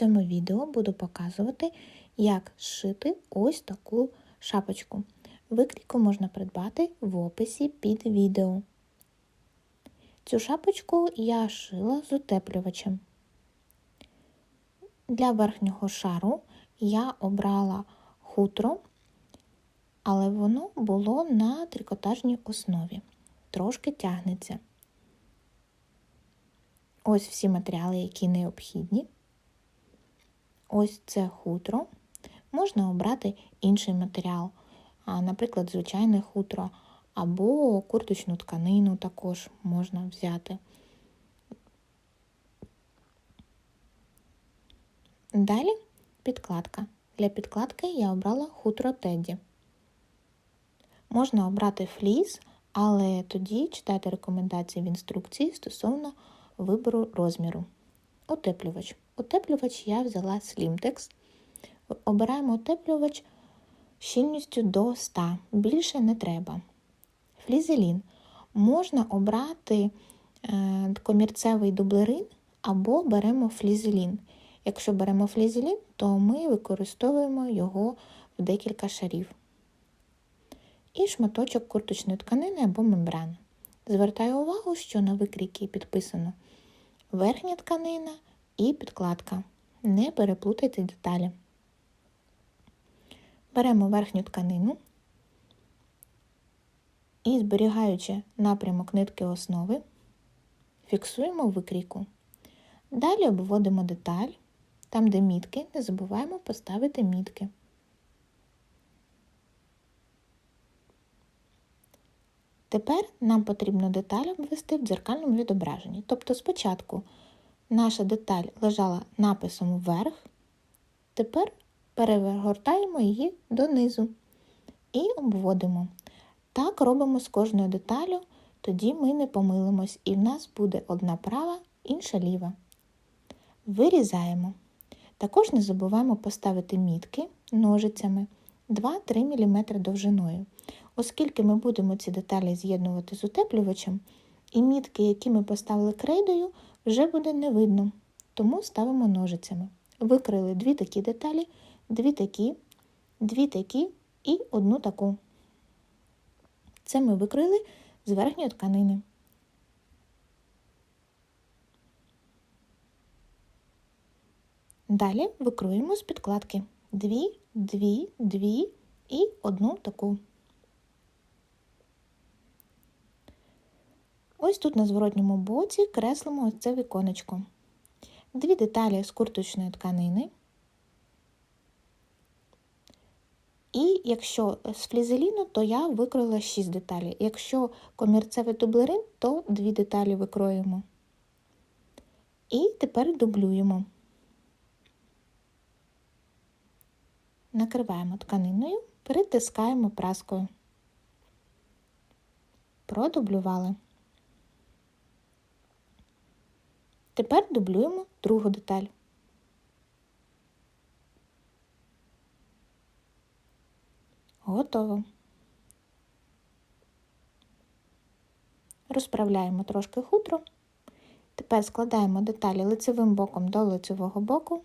цьому відео буду показувати, як зшити ось таку шапочку. Викрійку можна придбати в описі під відео. Цю шапочку я шила з утеплювачем. Для верхнього шару я обрала хутро, але воно було на трикотажній основі. Трошки тягнеться. Ось всі матеріали, які необхідні. Ось це хутро. Можна обрати інший матеріал, наприклад, звичайне хутро, або курточну тканину також можна взяти. Далі підкладка. Для підкладки я обрала хутро Теді. Можна обрати фліс, але тоді читайте рекомендації в інструкції стосовно вибору розміру. Утеплювач. Утеплювач я взяла Slimtex. Обираємо утеплювач щільністю до 100, більше не треба. Флізелін. Можна обрати е, комірцевий дублерин або беремо флізелін. Якщо беремо флізелін, то ми використовуємо його в декілька шарів. І шматочок курточної тканини або мембрани. Звертаю увагу, що на викрійки підписано верхня тканина і підкладка. Не переплутайте деталі. Беремо верхню тканину і, зберігаючи напрямок нитки основи, фіксуємо викрійку. Далі обводимо деталь, там, де мітки, не забуваємо поставити мітки. Тепер нам потрібно деталь обвести в дзеркальному відображенні. Тобто спочатку наша деталь лежала написом вверх, тепер перегортаємо її донизу і обводимо. Так робимо з кожною деталю, тоді ми не помилимось, і в нас буде одна права, інша ліва. Вирізаємо. Також не забуваємо поставити мітки ножицями 2-3 мм довжиною. Оскільки ми будемо ці деталі з'єднувати з утеплювачем, і мітки, які ми поставили крейдою, вже буде не видно, тому ставимо ножицями. Викрили дві такі деталі, дві такі, дві такі і одну таку. Це ми викрили з верхньої тканини. Далі викруємо з підкладки дві, дві, дві і одну таку. Ось тут на зворотньому боці креслимо ось це віконечко. Дві деталі з курточної тканини. І якщо з флізеліну, то я викроїла 6 деталей. Якщо комірцевий дублерин, то 2 деталі викроїмо. І тепер дублюємо. Накриваємо тканиною, перетискаємо праскою. Продублювали. Тепер дублюємо другу деталь. Готово. Розправляємо трошки хутро. Тепер складаємо деталі лицевим боком до лицевого боку,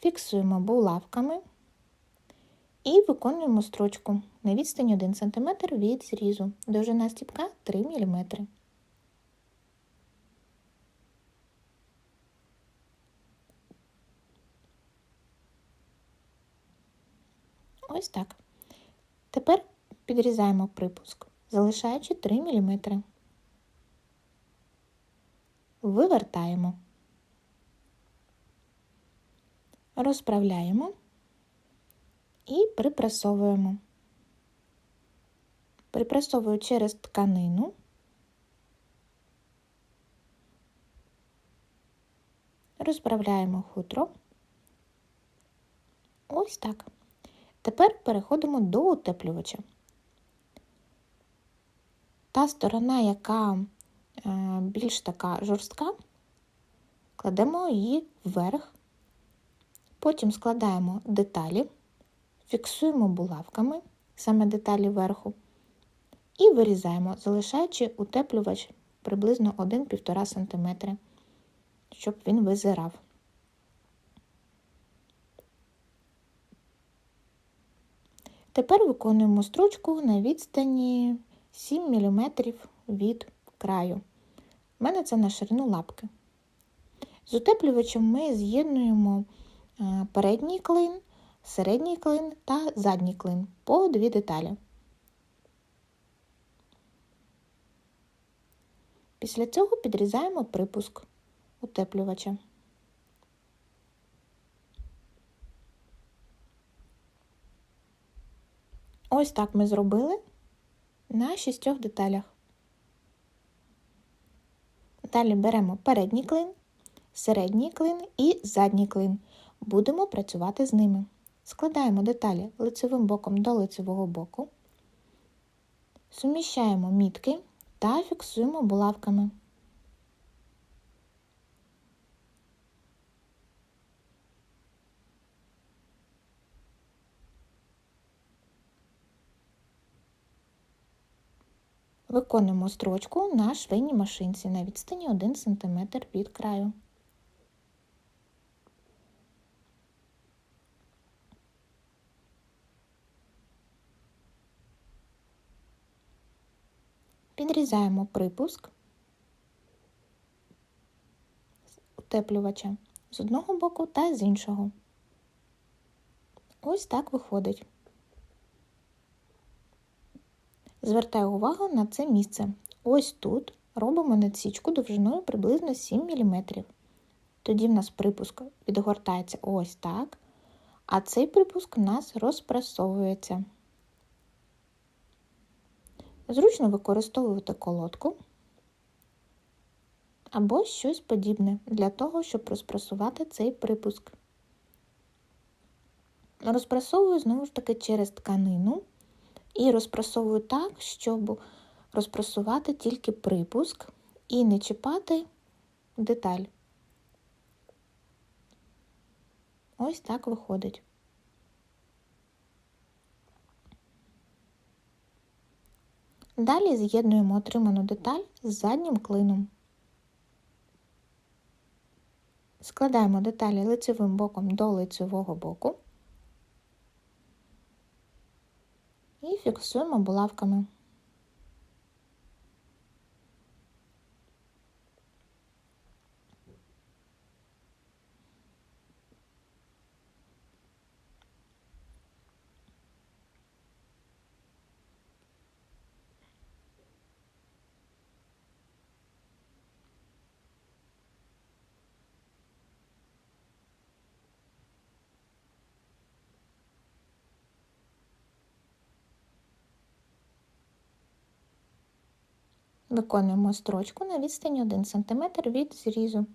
фіксуємо булавками і виконуємо строчку на відстані 1 см від зрізу. Довжина стіпка 3 мм. Ось так. Тепер підрізаємо припуск, залишаючи 3 мм. Вивертаємо, розправляємо і припресовуємо. Припресовую через тканину. Розправляємо хутро. Ось так. Тепер переходимо до утеплювача. Та сторона, яка е, більш така жорстка, кладемо її вверх, потім складаємо деталі, фіксуємо булавками саме деталі вверху, і вирізаємо, залишаючи утеплювач приблизно 1-1,5 см, щоб він визирав. Тепер виконуємо строчку на відстані 7 мм від краю. У мене це на ширину лапки. З утеплювачем ми з'єднуємо е, передній клин, середній клин та задній клин по дві деталі. Після цього підрізаємо припуск утеплювача. Ось так ми зробили на шістьох деталях. Далі беремо передній клин, середній клин і задній клин. Будемо працювати з ними. Складаємо деталі лицевим боком до лицевого боку, суміщаємо мітки та фіксуємо булавками. Виконуємо строчку на швейній машинці на відстані 1 см від краю. Підрізаємо припуск утеплювача з одного боку та з іншого. Ось так виходить. Звертаю увагу на це місце. Ось тут робимо надсічку довжиною приблизно 7 мм. Тоді в нас припуск відгортається ось так, а цей припуск у нас розпресовується. Зручно використовувати колодку або щось подібне для того, щоб розпресувати цей припуск. Розпресовую знову ж таки через тканину і розпресовую так, щоб розпресувати тільки припуск і не чіпати деталь. Ось так виходить. Далі з'єднуємо отриману деталь з заднім клином. Складаємо деталі лицевим боком до лицевого боку і фіксуємо булавками. Виконуємо строчку на відстані 1 см від зрізу.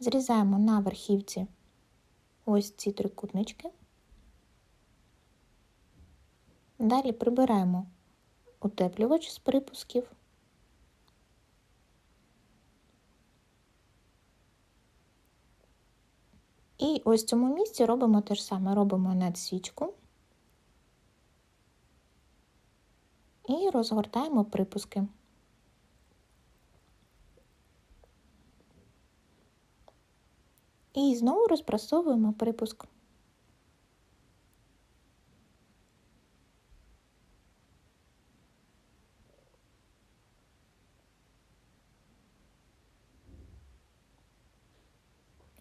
Зрізаємо на верхівці ось ці трикутнички. Далі прибираємо утеплювач з припусків. І ось в цьому місці робимо те ж саме, робимо надсічку і розгортаємо припуски. І знову розпрасовуємо припуск.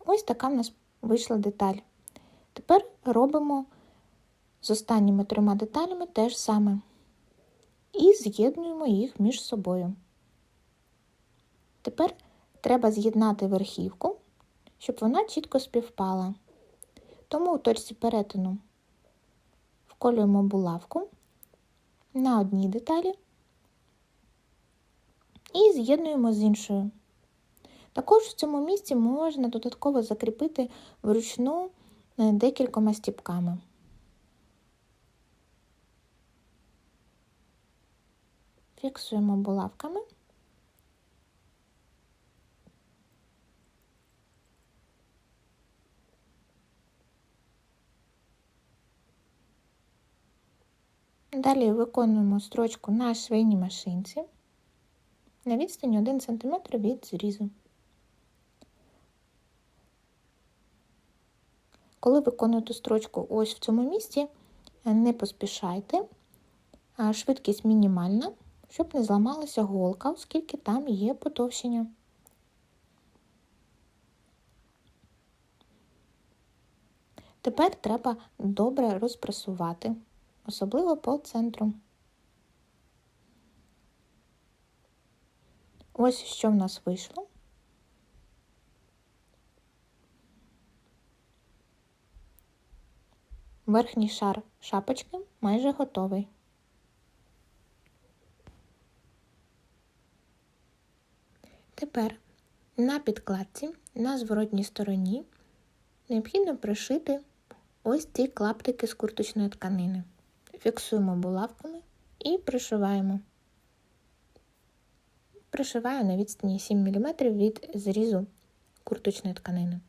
Ось така в нас вийшла деталь. Тепер робимо з останніми трьома деталями те ж саме. І з'єднуємо їх між собою. Тепер треба з'єднати верхівку, щоб вона чітко співпала. Тому у точці перетину вколюємо булавку на одній деталі і з'єднуємо з іншою. Також в цьому місці можна додатково закріпити вручну е, декількома стіпками. Фіксуємо булавками. Далі виконуємо строчку на швейній машинці на відстані 1 см від зрізу. Коли виконуєте строчку ось в цьому місці, не поспішайте, швидкість мінімальна, щоб не зламалася голка, оскільки там є потовщення. Тепер треба добре розпресувати, особливо по центру. Ось що в нас вийшло. Верхній шар шапочки майже готовий. Тепер на підкладці на зворотній стороні необхідно пришити ось ці клаптики з курточної тканини. Фіксуємо булавками і пришиваємо. Пришиваю на відстані 7 мм від зрізу курточної тканини.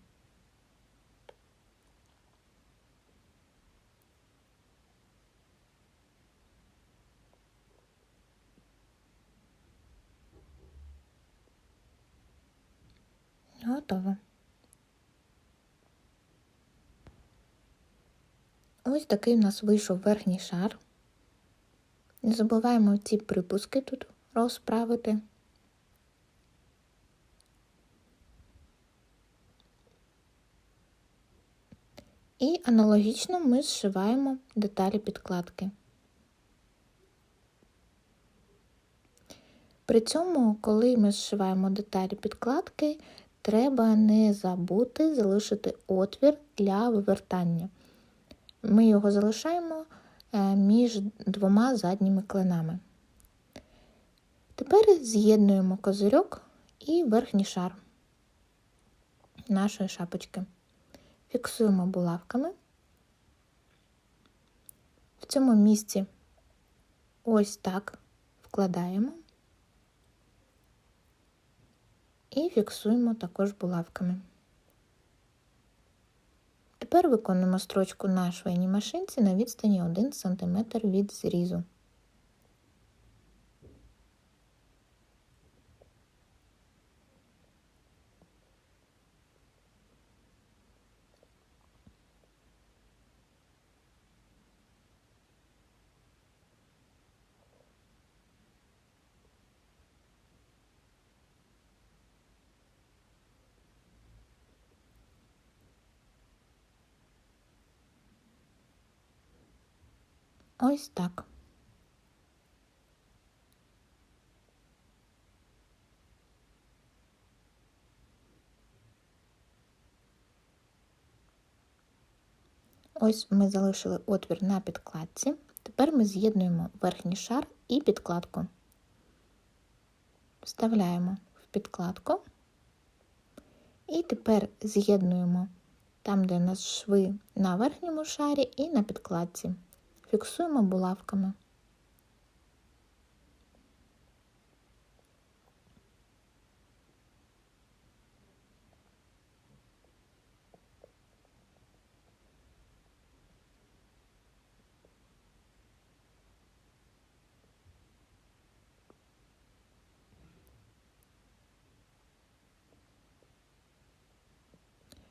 Готово. Ось такий у нас вийшов верхній шар. Не забуваємо ці припуски тут розправити. І аналогічно ми зшиваємо деталі підкладки. При цьому, коли ми зшиваємо деталі підкладки, треба не забути залишити отвір для вивертання. Ми його залишаємо е, між двома задніми клинами. Тепер з'єднуємо козирьок і верхній шар нашої шапочки. Фіксуємо булавками. В цьому місці ось так вкладаємо і фіксуємо також булавками. Тепер виконуємо строчку на швейній машинці на відстані 1 см від зрізу. Ось так. Ось ми залишили отвір на підкладці. Тепер ми з'єднуємо верхній шар і підкладку. Вставляємо в підкладку. І тепер з'єднуємо там, де у нас шви на верхньому шарі і на підкладці фіксуємо булавками.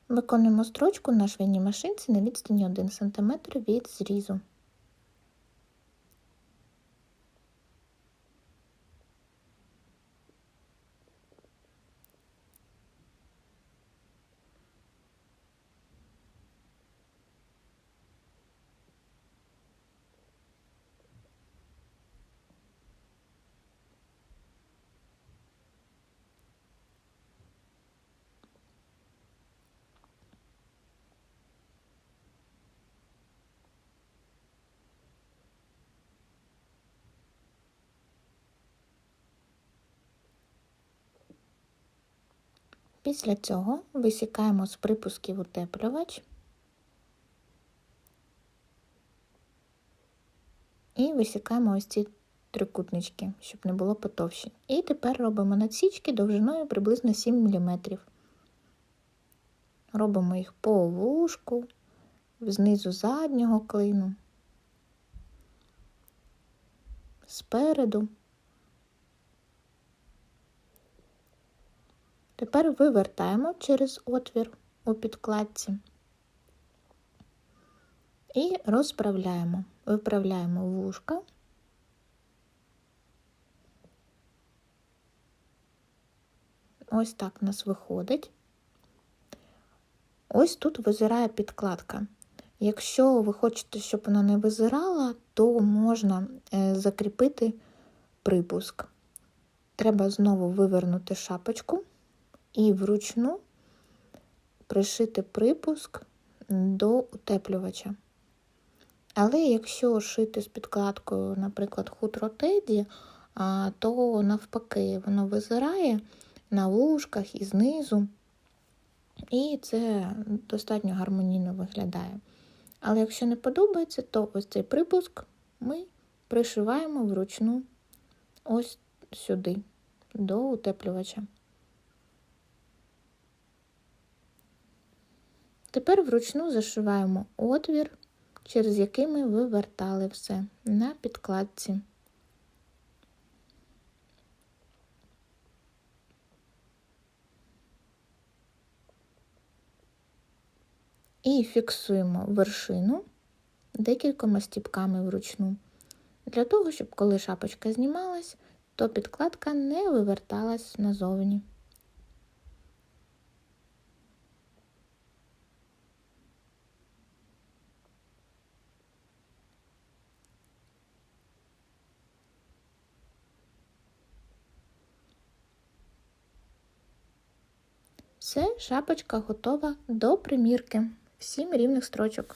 Виконуємо строчку на швейній машинці на відстані 1 см від зрізу. Після цього висікаємо з припусків утеплювач і висікаємо ось ці трикутнички, щоб не було потовщень. І тепер робимо надсічки довжиною приблизно 7 мм. Робимо їх по вушку, знизу заднього клину, спереду. Тепер вивертаємо через отвір у підкладці і розправляємо. Виправляємо вушка. Ось так у нас виходить. Ось тут визирає підкладка. Якщо ви хочете, щоб вона не визирала, то можна е, закріпити припуск. Треба знову вивернути шапочку і вручну пришити припуск до утеплювача. Але якщо шити з підкладкою, наприклад, хутро теді, то навпаки воно визирає на вушках і знизу, і це достатньо гармонійно виглядає. Але якщо не подобається, то ось цей припуск ми пришиваємо вручну ось сюди, до утеплювача. Тепер вручну зашиваємо отвір, через який ми вивертали все на підкладці. І фіксуємо вершину декількома стіпками вручну, для того, щоб коли шапочка знімалась, то підкладка не виверталась назовні. Все, шапочка готова до примірки. Сім рівних строчок.